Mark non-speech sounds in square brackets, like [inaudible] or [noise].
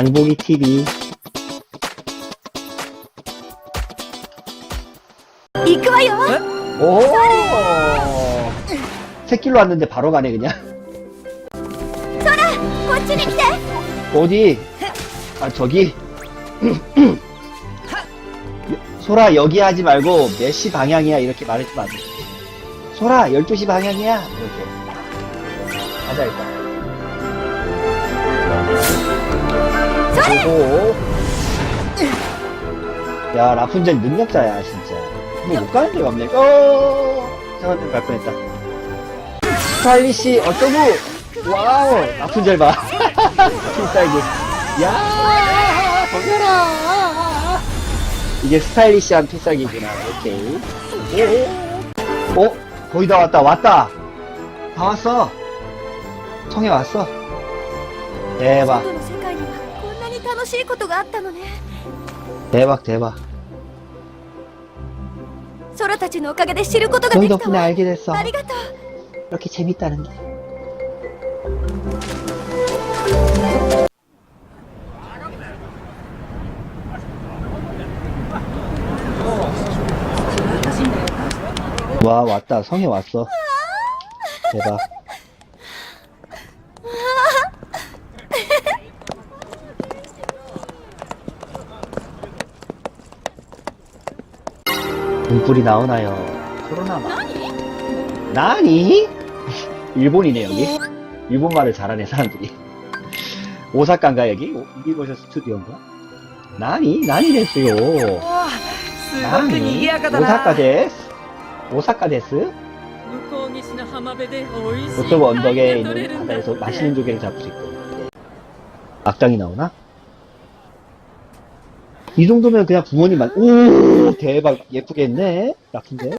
장보기 TV 이끄와요 오! 새끼로 왔는데 바로 가네 그냥. 소라! 꽃이 냄새. 어디? 아 저기? [clears throat] 소라 여기 하지 말고 몇 시 방향이야? 이렇게 말했지만 소라 12시 방향이야? 이렇게. 하자 일단. 보고 야 라푼젤 능력자야 진짜. 뭐못 가는 게 맞네 어 사람들 갈 뻔했다. 스타일리시 어쩌고 와우 라푼젤 봐. [laughs] 킹사이즈 야 벗겨라. 이게 스타일리시한 필살기구나. 오케이. 오. 어? 거의 다 왔다. 왔다. 다 왔어. 청해 왔어. 대박. にはこんなに楽しいことがあったのね 대박 대박 空たちのおかげで知ることが 너희 できた 덕분에 わ 알게 됐어 ありがとう 이렇게 재밌다는 게 와 왔다 성에 왔어 대박 분풀이 나오나요? 코로나 나 나니? 일본이네 여기. 일본 말을 잘하는 사람들이. 오사카인가 여기? 이거저 스튜디오인가? 나니? 나니 됐어요. 나니? 오사카 데스? 오사카 데스? 도쿄 언덕에 있는 바다에서 맛있는 조개를 잡을 수 있고. 악당이 나오나? 이 정도면 그냥 부모님만 오 대박 예쁘게 했네. 라푼젤